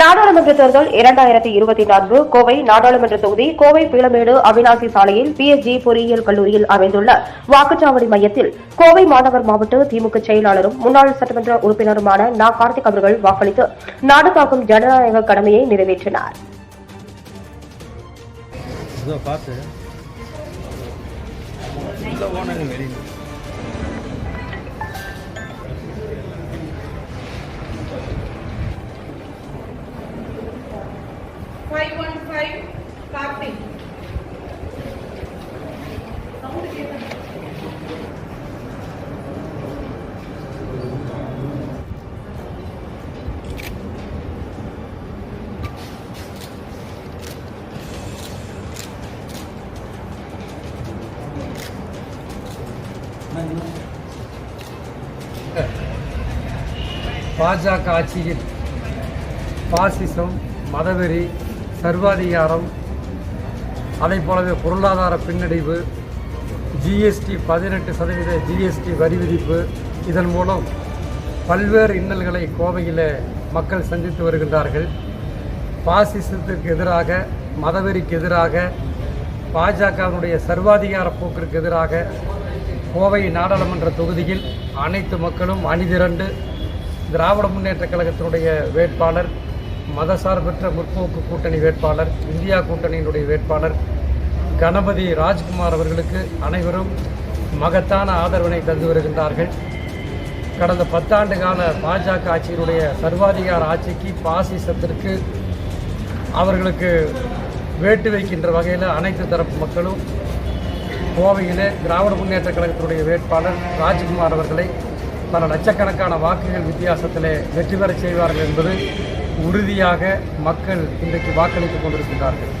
நாடாளுமன்ற தேர்தல் இரண்டாயிரத்தி இருபத்தி நான்கு கோவை நாடாளுமன்ற தொகுதி கோவை பீளமேடு அவினாசி சாலையில் பிஎஸ்ஜி பொறியியல் கல்லூரியில் அமைந்துள்ள வாக்குச்சாவடி மையத்தில் கோவை மாநகர் மாவட்ட திமுக செயலாளரும் முன்னாள் சட்டமன்ற உறுப்பினருமான நா. கார்த்திக் அவர்கள் வாக்களித்து நாடு காக்கும் ஜனநாயக கடமையை நிறைவேற்றினார். பார்த்து. உள்ள போனாங்க பாஜக ஆட்சியில் பாசிசம் மதவெறி சர்வாதிகாரம் அதை போலவே பொருளாதார பின்னடைவு ஜிஎஸ்டி பதினெட்டு சதவீத ஜிஎஸ்டி வரி விதிப்பு இதன் மூலம் பல்வேறு இன்னல்களை கோவையில் மக்கள் சந்தித்து வருகின்றார்கள். பாசிசத்திற்கு எதிராக மதவெறிக்கு எதிராக பாஜகவினுடைய சர்வாதிகார போக்கிற்கு எதிராக கோவை நாடாளுமன்ற தொகுதியில் அனைத்து மக்களும் அணிதிரண்டு திராவிட முன்னேற்றக் கழகத்தினுடைய வேட்பாளர் மதசார்பற்ற முற்போக்கு கூட்டணி வேட்பாளர் இந்தியா கூட்டணியினுடைய வேட்பாளர் கணபதி ராஜ்குமார் அவர்களுக்கு அனைவரும் மகத்தான ஆதரவினை தந்து வருகின்றார்கள். கடந்த பத்தாண்டு கால பாஜக ஆட்சியினுடைய சர்வாதிகார ஆட்சிக்கு பாசிசத்திற்கு அவர்களுக்கு வேட்டு வைக்கின்ற வகையில் அனைத்து தரப்பு மக்களும் கோவையிலே திராவிட முன்னேற்ற கழகத்தினுடைய வேட்பாளர் ராஜ்குமார் அவர்களை பல லட்சக்கணக்கான வாக்குகள் வித்தியாசத்திலே வெற்றி பெறச் செய்வார்கள் என்பது உறுதியாக மக்கள் இன்றைக்கு வாக்களித்துக் கொண்டிருக்கின்றார்கள்.